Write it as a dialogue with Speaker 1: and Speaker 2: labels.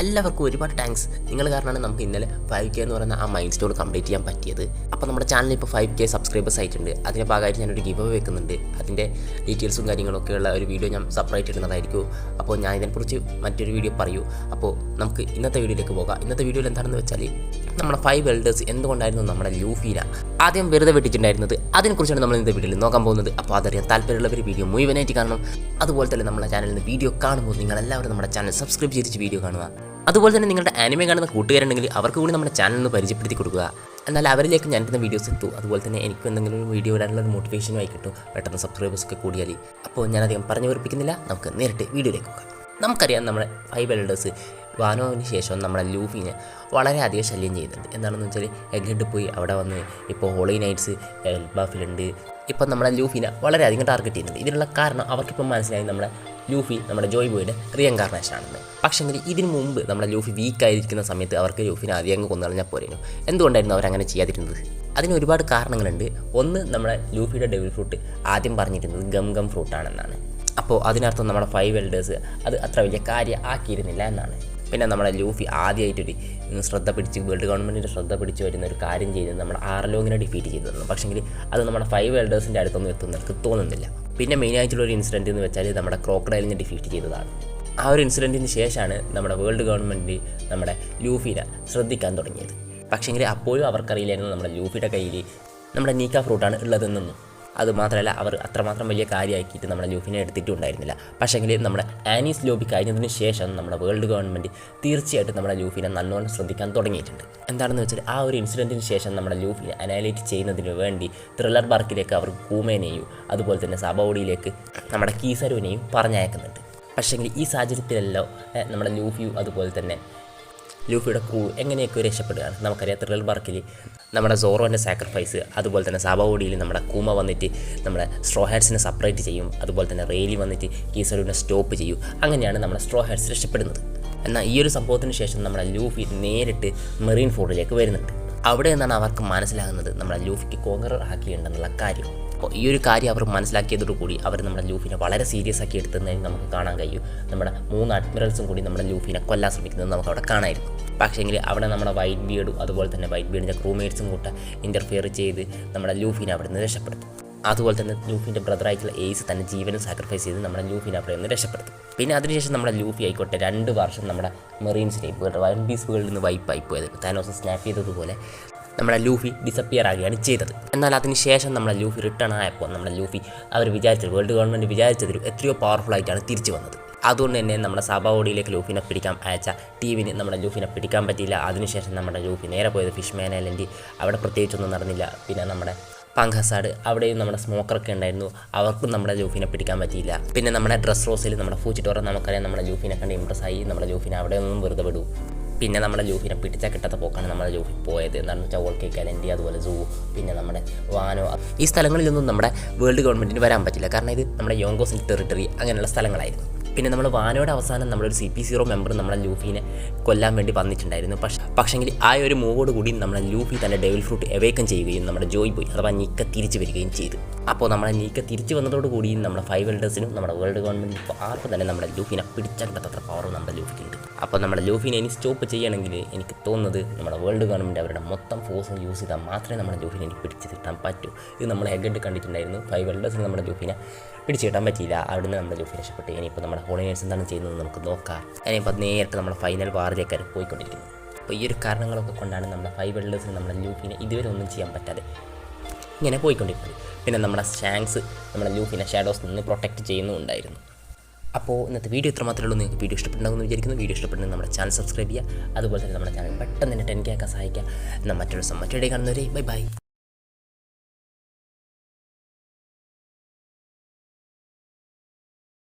Speaker 1: എല്ലാവർക്കും ഒരുപാട് താങ്ക്സ് നിങ്ങൾ കാരണമാണ് നമുക്ക് ഇന്നലെ ഫൈവ് കെ എന്ന് പറയുന്ന ആ മൈൻഡ് സ്റ്റോൺ കംപ്ലീറ്റ് ചെയ്യാൻ പറ്റിയത്. അപ്പോൾ നമ്മുടെ ചാനലിൽ ഇപ്പോൾ ഫൈവ് കെ സബ്സ്ക്രൈബേഴ്സ് ആയിട്ടുണ്ട്. അതിന്റെ ഭാഗമായിട്ട് ഞാനൊരു ഗിവ് വെക്കുന്നുണ്ട്. അതിന്റെ ഡീറ്റെയിൽസും കാര്യങ്ങളൊക്കെ ഉള്ള ഒരു വീഡിയോ ഞാൻ സെപ്പറേറ്റ് ഇടുന്നതായിരിക്കും. അപ്പോൾ ഞാൻ ഇതിനെക്കുറിച്ച് മറ്റൊരു വീഡിയോ പറയൂ. അപ്പോൾ നമുക്ക് ഇന്നത്തെ വീഡിയോയിലേക്ക് പോകാം. ഇന്നത്തെ വീഡിയോയിൽ എന്താണെന്ന് വെച്ചാൽ നമ്മുടെ ഫൈവ് വെൽഡേഴ്സ് എന്തുകൊണ്ടായിരുന്നു നമ്മുടെ ലൂഫീന ആദ്യം വെറുതെ വെട്ടിയിട്ടുണ്ടായിരുന്നത് അതിനെക്കുറിച്ചാണ് നമ്മൾ ഇന്നത്തെ വീഡിയോയിൽ നോക്കാൻ പോകുന്നത്. അപ്പോൾ അതറിയാൻ ഒരു വീഡിയോ മുഴുവനായിട്ട് കാണണം. അതുപോലെ തന്നെ നമ്മുടെ ചാനലിൽ വീഡിയോ കാണുമ്പോൾ നിങ്ങളെല്ലാവരും നമ്മുടെ ചാനൽ സബ്സ്ക്രൈബ് ചെയ്തിട്ട് വീഡിയോ കാണുക. അതുപോലെ തന്നെ നിങ്ങളുടെ ആനിമേ കാണുന്ന കൂട്ടുകാരുണ്ടെങ്കിൽ അവർക്ക് കൂടി നമ്മുടെ ചാനൽ ഒന്ന് പരിചയപ്പെടുത്തി കൊടുക്കുക. എന്നാൽ അവരിലേക്ക് ഞാൻ ഇടുന്ന വീഡിയോസ് എത്തും അതുപോലെ തന്നെ എനിക്ക് എന്തെങ്കിലും ഒരു വീഡിയോ ഇടാനുള്ള ഒരു മോട്ടിവേഷനുമായി കിട്ടും. പെട്ടെന്ന് സബ്സ്ക്രൈബേഴ്സ് ഒക്കെ കൂടിയാൽ അപ്പോൾ ഞാൻ അധികം പറഞ്ഞു ഉറപ്പിക്കുന്നില്ല നമുക്ക് നേരിട്ട് വീഡിയോയിലേക്ക് പോകാം. നമുക്കറിയാം നമ്മുടെ ഫൈവ് എൽഡേഴ്സ് വാനോവിന് ശേഷം നമ്മുടെ ലൂഫിനെ വളരെയധികം ശല്യം ചെയ്യുന്നുണ്ട്. എന്താണെന്ന് വെച്ചാൽ എഗ്ഗഡ് പോയി അവിടെ വന്ന് ഇപ്പോൾ ഹോളി നൈറ്റ്സ് എൽബാഫിലുണ്ട് ഇപ്പം നമ്മുടെ ലൂഫിനെ വളരെയധികം ടാർഗറ്റ് ചെയ്യുന്നുണ്ട്. ഇതിനുള്ള കാരണം അവർക്കിപ്പം മനസ്സിലായി നമ്മുടെ ലൂഫി നമ്മുടെ ജോയ് ബോയുടെ റിയങ്കാർണേഷൻ ആണെന്ന് പക്ഷേങ്കിൽ ഇതിന് മുമ്പ് നമ്മുടെ ലൂഫി വീക്ക് ആയിരിക്കുന്ന സമയത്ത് അവർക്ക് ലൂഫിനെ ആദ്യം അങ്ങ് കൊന്നുകളഞ്ഞാൽ പോരേനു. എന്തുകൊണ്ടായിരുന്നു അവരങ്ങനെ ചെയ്യാതിരുന്നത്? അതിന് ഒരുപാട് കാരണങ്ങളുണ്ട്. ഒന്ന് നമ്മുടെ ലൂഫിയുടെ ഡെവിൽ ഫ്രൂട്ട് ആദ്യം പറഞ്ഞിരുന്നത് ഗം ഗം ഫ്രൂട്ടാണെന്നാണ് അപ്പോൾ അതിനർത്ഥം നമ്മുടെ ഫൈവ് എൽഡേഴ്സ് അത് അത്ര വലിയ കാര്യം ആക്കിയിരുന്നില്ല എന്നാണ്. പിന്നെ നമ്മുടെ ലൂഫി ആദ്യമായിട്ടൊരു ശ്രദ്ധ പിടിച്ച് വേൾഡ് ഗവൺമെന്റിന്റെ ശ്രദ്ധ പിടിച്ച് വരുന്ന ഒരു കാര്യം ചെയ്തത് നമ്മുടെ ആർലോങ്ങിനെ ഡിഫീറ്റ് ചെയ്തിരുന്നു പക്ഷേങ്കിൽ അത് നമ്മുടെ ഫൈവ് എൽഡേഴ്സിന്റെ അടുത്തൊന്നും എത്തുന്നവർക്ക് തോന്നുന്നില്ല. പിന്നെ മെയിൻ ആയിട്ടുള്ള ഒരു ഇൻസിഡന്റ് എന്ന് വെച്ചാൽ നമ്മുടെ ക്രോക്കഡൈലിനെ ഡിഫീറ്റ് ചെയ്തതാണ്. ആ ഒരു ഇൻസിഡന്റിന് ശേഷമാണ് നമ്മുടെ വേൾഡ് ഗവൺമെന്റ് നമ്മുടെ ലൂഫിനെ ശ്രദ്ധിക്കാൻ തുടങ്ങിയത്. പക്ഷേങ്കിൽ അപ്പോഴും അവർക്കറിയില്ലായിരുന്നു നമ്മുടെ ലൂഫിയുടെ കയ്യിൽ നമ്മുടെ നീക്ക ഫ്രൂട്ടാണ് ഉള്ളതെന്നൊന്നും. അത് മാത്രമല്ല അവർ അത്രമാത്രം വലിയ കാര്യമാക്കിയിട്ട് നമ്മുടെ ലൂഫിനെ എടുത്തിട്ടുണ്ടായിരുന്നില്ല. പക്ഷേങ്കിൽ നമ്മുടെ ആനീസ് ലോബി കഴിഞ്ഞതിന് ശേഷം നമ്മുടെ വേൾഡ് ഗവൺമെന്റ് തീർച്ചയായിട്ടും നമ്മുടെ ലൂഫിനെ നല്ലോണം ശ്രദ്ധിക്കാൻ തുടങ്ങിയിട്ടുണ്ട്. എന്താണെന്ന് വെച്ചാൽ ആ ഒരു ഇൻസിഡന്റിന് ശേഷം നമ്മുടെ ലൂഫിനെ അനാലിറ്റ് ചെയ്യുന്നതിന് വേണ്ടി ത്രില്ലർ പാർക്കിലേക്ക് അവർ കൂമേനെയും അതുപോലെ തന്നെ സബോഡിയിലേക്ക് നമ്മുടെ കീസരുവിനെയും പറഞ്ഞയക്കുന്നുണ്ട്. പക്ഷേങ്കിൽ ഈ സാഹചര്യത്തിലല്ലോ നമ്മുടെ ലൂഫിയും അതുപോലെ തന്നെ ലൂഫിയുടെ ക്രൂ എങ്ങനെയൊക്കെ രക്ഷപ്പെടുകയാണ്? നമുക്കറിയാം ത്രില്ലർ വർക്കിൽ നമ്മുടെ സോറോന്റെ സാക്രിഫൈസ് അതുപോലെ തന്നെ സാബാവോഡിയിൽ നമ്മുടെ കൂമ വന്നിട്ട് നമ്മുടെ സ്ട്രോ ഹാഡ്സിനെ സെപ്പറേറ്റ് ചെയ്യും അതുപോലെ തന്നെ റെയിലി വന്നിട്ട് കീസറിനെ സ്റ്റോപ്പ് ചെയ്യും. അങ്ങനെയാണ് നമ്മുടെ സ്ട്രോ ഹാഡ്സ് രക്ഷപ്പെടുന്നത്. എന്നാൽ ഈ ഒരു സംഭവത്തിന് ശേഷം നമ്മുടെ ലൂഫി നേരിട്ട് മെറീൻ ഫോർഡിലേക്ക് വരുന്നുണ്ട്. അവിടെ നിന്നാണ് അവർക്ക് മനസ്സിലാകുന്നത് നമ്മുടെ ലൂഫിക്ക് കോങ്കറർ ആക്കിയിട്ടുണ്ടെന്നുള്ള കാര്യം. അപ്പോൾ ഈ ഒരു കാര്യം അവർ മനസ്സിലാക്കിയതോടുകൂടി അവർ നമ്മുടെ ലൂഫിനെ വളരെ സീരിയസ് ആക്കി എടുത്തതായി നമുക്ക് കാണാൻ കഴിയും. നമ്മുടെ മൂന്ന് അഡ്മിറൽസും കൂടി നമ്മുടെ ലൂഫിനെ കൊല്ലാൻ ശ്രമിക്കുന്നത് നമുക്ക് അവിടെ കാണായിരുന്നു പക്ഷേങ്കിൽ അവിടെ നമ്മുടെ വൈറ്റ് ബിയർഡും അതുപോലെ തന്നെ വൈറ്റ് ബിയർഡിന്റെ ക്രൂമേറ്റ്സും കൂട്ട ഇന്റർഫിയർ ചെയ്ത് നമ്മുടെ ലൂഫിനെ അവിടെ നിന്ന് രക്ഷപ്പെടുത്തും. അതുപോലെ തന്നെ ലൂഫിന്റെ ബ്രദറായിട്ടുള്ള എയ്സ് തന്നെ ജീവനും സാക്രിഫൈസ് ചെയ്ത് നമ്മുടെ ലൂഫിനെ അവിടെ നിന്ന് രക്ഷപ്പെടുത്തും. പിന്നെ അതിനുശേഷം നമ്മുടെ ലൂഫി ആയിക്കോട്ടെ രണ്ട് വർഷം നമ്മുടെ മെറീൻസിനെയും വൺ പീസ് വേൾഡിൽ നിന്ന് ആയി പോയത്. താനോസ് സ്നാപ്പ് ചെയ്തതുപോലെ നമ്മുടെ ലൂഫി ഡിസപ്പിയർ ആകുകയാണ് ചെയ്തത്. എന്നാൽ അതിനുശേഷം നമ്മുടെ ലൂഫി റിട്ടേൺ ആയപ്പോൾ നമ്മുടെ ലൂഫി അവർ വിചാരിച്ചത് വേൾഡ് ഗവൺമെന്റ് വിചാരിച്ചതിലും എത്രയോ പവർഫുൾ ആയിട്ടാണ് തിരിച്ചു വന്നത്. അതുകൊണ്ട് തന്നെ നമ്മുടെ സഭാവോടിയിലേക്ക് ലൂഫിനെ പിടിക്കാൻ അയച്ച ടീമിന് നമ്മുടെ ലൂഫിനെ പിടിക്കാൻ പറ്റിയില്ല. അതിനുശേഷം നമ്മുടെ ലൂഫി നേരെ പോയത് ഫിഷ് മേൻ ഐലൻഡ് അവിടെ പ്രത്യേകിച്ചൊന്നും നടന്നില്ല. പിന്നെ നമ്മുടെ പങ്കസാഡ് അവിടെയും നമ്മുടെ സ്മോക്കറൊക്കെ ഉണ്ടായിരുന്നു. അവർക്കും നമ്മുടെ ലൂഫിനെ പിടിക്കാൻ പറ്റിയില്ല. പിന്നെ നമ്മുടെ ഡ്രസ് റോസിൽ നമ്മുടെ ഫൂച്ചിട്ടോറ നമുക്കറിയാം നമ്മുടെ ലൂഫിനെ കണ്ട് ഇമ്പ്രസ് ആയി. നമ്മുടെ ലൂഫിനെ അവിടെ നിന്നും വെറുതെ വിടൂ. പിന്നെ നമ്മുടെ ലൂഫിനെ പിടിച്ച കിട്ടാത്ത പോക്കാണ് നമ്മുടെ ലൂഫി പോയത്. എന്താണെന്ന് വെച്ചാൽ ഓൾക്കെ കലൻഡി അതുപോലെ സൂ പിന്നെ നമ്മുടെ വാനോ. ഈ സ്ഥലങ്ങളിലൊന്നും നമ്മുടെ വേൾഡ് ഗവൺമെന്റിന് വരാൻ പറ്റില്ല. കാരണം ഇത് നമ്മുടെ യോങ്കോസിന്റെ ടെറിട്ടറി അങ്ങനെയുള്ള സ്ഥലങ്ങളായിരുന്നു. പിന്നെ നമ്മൾ വാനോയുടെ അവസാനം നമ്മളൊരു സി പി സീറോ മെമ്പർ നമ്മളെ ലൂഫിനെ കൊല്ലാൻ വേണ്ടി വന്നിട്ടുണ്ടായിരുന്നു. പക്ഷേ പക്ഷേങ്കിൽ ആ ഒരു മൂവോട് കൂടി നമ്മളെ ലൂഫി തന്നെ ഡെവിൽ ഫ്രൂട്ട് എവേക്കം ചെയ്യുകയും നമ്മുടെ ജോയ് പോയി അഥവാ നീക്ക തിരിച്ചു വരികയും ചെയ്തു. അപ്പോൾ നമ്മളെ നീക്ക തിരിച്ചു വന്നതോടുകൂടി നമ്മുടെ ഫൈവ് വെൽഡേഴ്സിനും നമ്മുടെ വേൾഡ് ഗവൺമെന്റിനും ആർക്കും തന്നെ നമ്മുടെ ലൂഫിനെ പിടിച്ചാൽ പറ്റാത്ത പവർ നമ്മുടെ ലൂഫിക്കുണ്ട് അപ്പോൾ നമ്മുടെ ലൂഫിനെ ഇനി സ്റ്റോപ്പ് ചെയ്യണമെങ്കിൽ എനിക്ക് തോന്നുന്നത് നമ്മുടെ വേൾഡ് ഗവൺമെന്റ് അവരുടെ മൊത്തം ഫോഴ്സും യൂസ് ചെയ്താൽ മാത്രമേ നമ്മുടെ ലൂഫിനെ എനിക്ക് പിടിച്ച് കിട്ടാൻ പറ്റൂ. ഇത് നമ്മൾ ഹെഗഡ് കണ്ടിട്ടുണ്ടായിരുന്നു. ഫൈവ് വെൽഡേഴ്സിന് നമ്മുടെ ലൂഫിനെ പിടിച്ച് കിട്ടാൻ പറ്റിയില്ല. അവിടുന്ന് നമ്മുടെ ലൂഫി രക്ഷപ്പെട്ടു. ഇനിയിപ്പോൾ നമ്മുടെ ഹോളിനേഴ്സ് എന്താണ് ചെയ്യുന്നത് നമുക്ക് നോക്കാം. ഇനിയിപ്പോൾ നേരിട്ട് നമ്മുടെ ഫൈനൽ വാറിലേക്കാണ് പോയിക്കൊണ്ടിരിക്കുന്നത് അപ്പോൾ ഈ ഒരു കാരണങ്ങളൊക്കെ കൊണ്ടാണ് നമ്മുടെ ഫൈവ് വെൽഡേഴ്സിന് നമ്മുടെ ലൂഫിനെ ഇതുവരെ ഒന്നും ചെയ്യാൻ പറ്റാതെ ഇങ്ങനെ പോയിക്കൊണ്ടിരിക്കുന്നത്. പിന്നെ നമ്മുടെ ഷാങ്സ് നമ്മുടെ ലൂഫിനെ ഷാഡോസ് നിന്ന് പ്രൊട്ടക്റ്റ് ചെയ്യുന്നുണ്ടായിരുന്നു. അപ്പോൾ ഇന്നത്തെ വീഡിയോ ഇത്ര മാത്രമേ ഉള്ളൂ. നിങ്ങൾക്ക് വീഡിയോ ഇഷ്ടപ്പെട്ടുണ്ടാകുമെന്ന് വിചാരിക്കുന്നു. വീഡിയോ ഇഷ്ടപ്പെടുന്നത് നമ്മുടെ ചാനൽ സബ്സ്ക്രൈബ് ചെയ്യുക. അതുപോലെ തന്നെ നമ്മുടെ ചാനൽ പെട്ടെന്ന് തന്നെ ടെൻ കെ ആക്കാൻ സഹായിക്കുക. എന്നാൽ മറ്റൊരു ദിവസം മറ്റൊരു കാണുന്നവരെ ബൈ ബൈ.